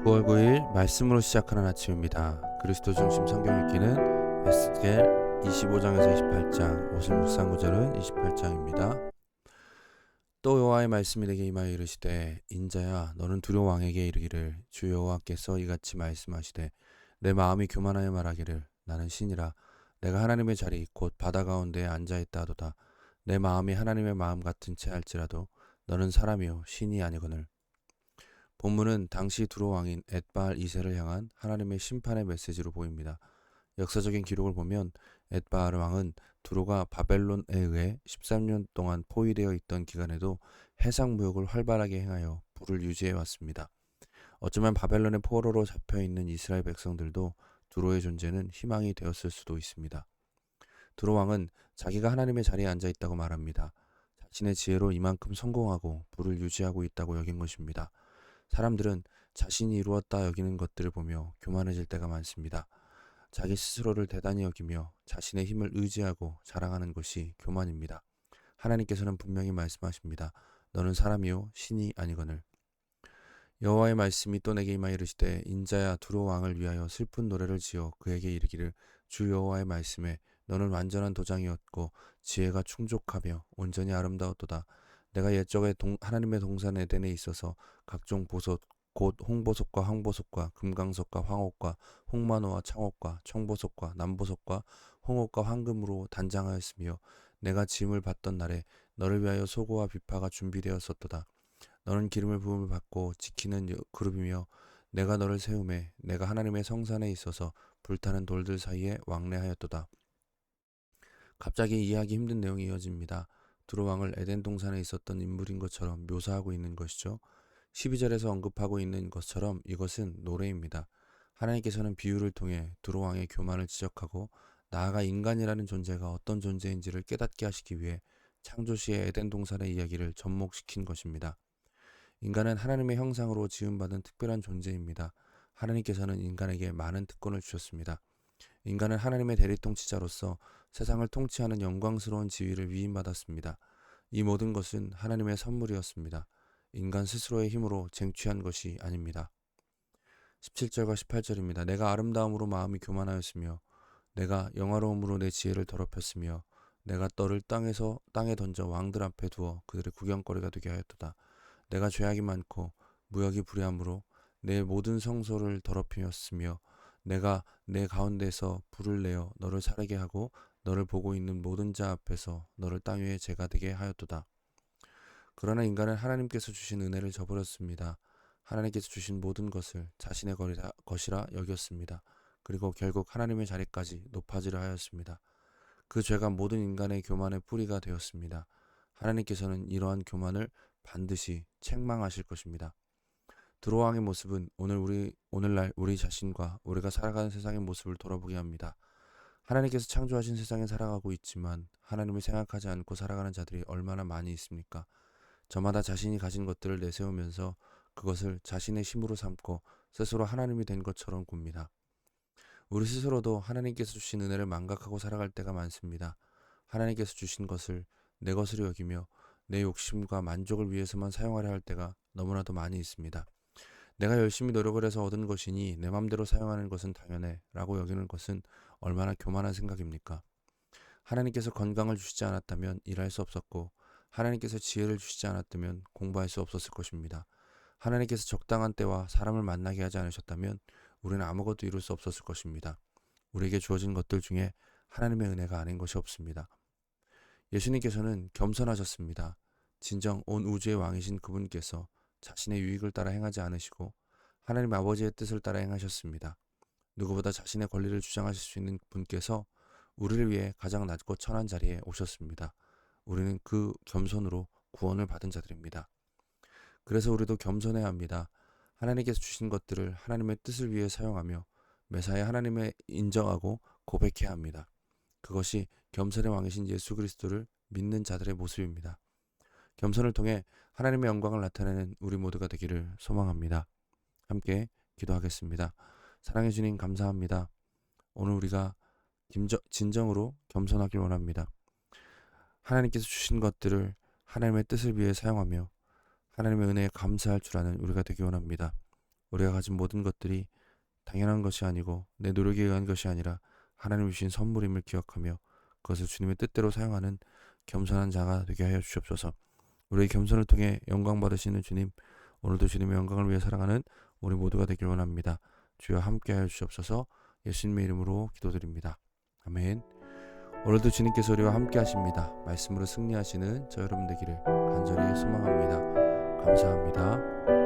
9월 9일 말씀으로 시작하는 아침입니다. 그리스도 중심 성경 읽기는 에스겔 25장에서 28장, 오실 묵상 구절은 28장입니다. 또 여호와의 말씀이 내게 임하여 이르시되 인자야 너는 두려 왕에게 이르기를 주 여호와께서 이같이 말씀하시되 내 마음이 교만하여 말하기를 나는 신이라 내가 하나님의 자리 곧 바다 가운데에 앉아 있다 하도다 내 마음이 하나님의 마음 같은 채 할지라도 너는 사람이요 신이 아니거늘 본문은 당시 두로 왕인 엣바알 2세를 향한 하나님의 심판의 메시지로 보입니다. 역사적인 기록을 보면 엣바알 왕은 두로가 바벨론에 의해 13년 동안 포위되어 있던 기간에도 해상 무역을 활발하게 행하여 부를 유지해 왔습니다. 어쩌면 바벨론의 포로로 잡혀 있는 이스라엘 백성들도 두로의 존재는 희망이 되었을 수도 있습니다. 두로 왕은 자기가 하나님의 자리에 앉아 있다고 말합니다. 자신의 지혜로 이만큼 성공하고 부를 유지하고 있다고 여긴 것입니다. 사람들은 자신이 이루었다 여기는 것들을 보며 교만해질 때가 많습니다. 자기 스스로를 대단히 여기며 자신의 힘을 의지하고 자랑하는 것이 교만입니다. 하나님께서는 분명히 말씀하십니다. 너는 사람이요 신이 아니거늘. 여호와의 말씀이 또 내게 임하여 이르시되 인자야 두로 왕을 위하여 슬픈 노래를 지어 그에게 이르기를 주 여호와의 말씀에 너는 완전한 도장이었고 지혜가 충족하며 온전히 아름다웠도다. 내가 옛적에 동, 하나님의 동산 에덴에 있어서 각종 보석 곧 홍보석과 황보석과 금강석과 황옥과 홍만호와 창옥과 청보석과 남보석과 홍옥과 황금으로 단장하였으며 내가 짐을 받던 날에 너를 위하여 소고와 비파가 준비되었었도다. 너는 기름을 부음을 받고 지키는 그룹이며 내가 너를 세움에 내가 하나님의 성산에 있어서 불타는 돌들 사이에 왕래하였도다. 갑자기 이해하기 힘든 내용이 이어집니다. 두로왕을 에덴 동산에 있었던 인물인 것처럼 묘사하고 있는 것이죠. 12절에서 언급하고 있는 것처럼 이것은 노래입니다. 하나님께서는 비유를 통해 두로왕의 교만을 지적하고 나아가 인간이라는 존재가 어떤 존재인지를 깨닫게 하시기 위해 창조 시의 에덴 동산의 이야기를 접목시킨 것입니다. 인간은 하나님의 형상으로 지음받은 특별한 존재입니다. 하나님께서는 인간에게 많은 특권을 주셨습니다. 인간은 하나님의 대리통치자로서 세상을 통치하는 영광스러운 지위를 위임받았습니다. 이 모든 것은 하나님의 선물이었습니다. 인간 스스로의 힘으로 쟁취한 것이 아닙니다. 17절과 18절입니다. 내가 아름다움으로 마음이 교만하였으며 내가 영화로움으로 내 지혜를 더럽혔으며 내가 떨을 땅에서 땅에 던져 왕들 앞에 두어 그들의 구경거리가 되게 하였도다. 내가 죄악이 많고 무역이 불의함으로 내 모든 성소를 더럽히었으며 내가 내 가운데서 불을 내어 너를 살게 하고 너를 보고 있는 모든 자 앞에서 너를 땅 위에 죄가 되게 하였도다. 그러나 인간은 하나님께서 주신 은혜를 저버렸습니다. 하나님께서 주신 모든 것을 자신의 것이라 여겼습니다. 그리고 결국 하나님의 자리까지 높아지려 하였습니다. 그 죄가 모든 인간의 교만의 뿌리가 되었습니다. 하나님께서는 이러한 교만을 반드시 책망하실 것입니다. 드로왕의 모습은 오늘 우리 오늘날 우리 자신과 우리가 살아가는 세상의 모습을 돌아보게 합니다. 하나님께서 창조하신 세상에 살아가고 있지만 하나님을 생각하지 않고 살아가는 자들이 얼마나 많이 있습니까? 저마다 자신이 가진 것들을 내세우면서 그것을 자신의 힘으로 삼고 스스로 하나님이 된 것처럼 굽니다. 우리 스스로도 하나님께서 주신 은혜를 망각하고 살아갈 때가 많습니다. 하나님께서 주신 것을 내 것으로 여기며 내 욕심과 만족을 위해서만 사용하려 할 때가 너무나도 많이 있습니다. 내가 열심히 노력을 해서 얻은 것이니 내 맘대로 사용하는 것은 당연해 라고 여기는 것은 얼마나 교만한 생각입니까? 하나님께서 건강을 주시지 않았다면 일할 수 없었고 하나님께서 지혜를 주시지 않았다면 공부할 수 없었을 것입니다. 하나님께서 적당한 때와 사람을 만나게 하지 않으셨다면 우리는 아무것도 이룰 수 없었을 것입니다. 우리에게 주어진 것들 중에 하나님의 은혜가 아닌 것이 없습니다. 예수님께서는 겸손하셨습니다. 진정 온 우주의 왕이신 그분께서 자신의 유익을 따라 행하지 않으시고 하나님 아버지의 뜻을 따라 행하셨습니다. 누구보다 자신의 권리를 주장하실 수 있는 분께서 우리를 위해 가장 낮고 천한 자리에 오셨습니다. 우리는 그 겸손으로 구원을 받은 자들입니다. 그래서 우리도 겸손해야 합니다. 하나님께서 주신 것들을 하나님의 뜻을 위해 사용하며 매사에 하나님의 인정하고 고백해야 합니다. 그것이 겸손의 왕이신 예수 그리스도를 믿는 자들의 모습입니다. 겸손을 통해 하나님의 영광을 나타내는 우리 모두가 되기를 소망합니다. 함께 기도하겠습니다. 사랑해 주님 감사합니다. 오늘 우리가 진정으로 겸손하길 원합니다. 하나님께서 주신 것들을 하나님의 뜻을 위해 사용하며 하나님의 은혜에 감사할 줄 아는 우리가 되기 원합니다. 우리가 가진 모든 것들이 당연한 것이 아니고 내 노력에 의한 것이 아니라 하나님 주신 선물임을 기억하며 그것을 주님의 뜻대로 사용하는 겸손한 자가 되게 하여 주옵소서. 우리의 겸손을 통해 영광 받으시는 주님, 오늘도 주님의 영광을 위해 살아가는 우리 모두가 되길 원합니다. 주여 함께 하여 주옵소서. 예수님의 이름으로 기도드립니다. 아멘. 오늘도 주님께서 우리와 함께 하십니다. 말씀으로 승리하시는 저 여러분 되기를 간절히 소망합니다. 감사합니다.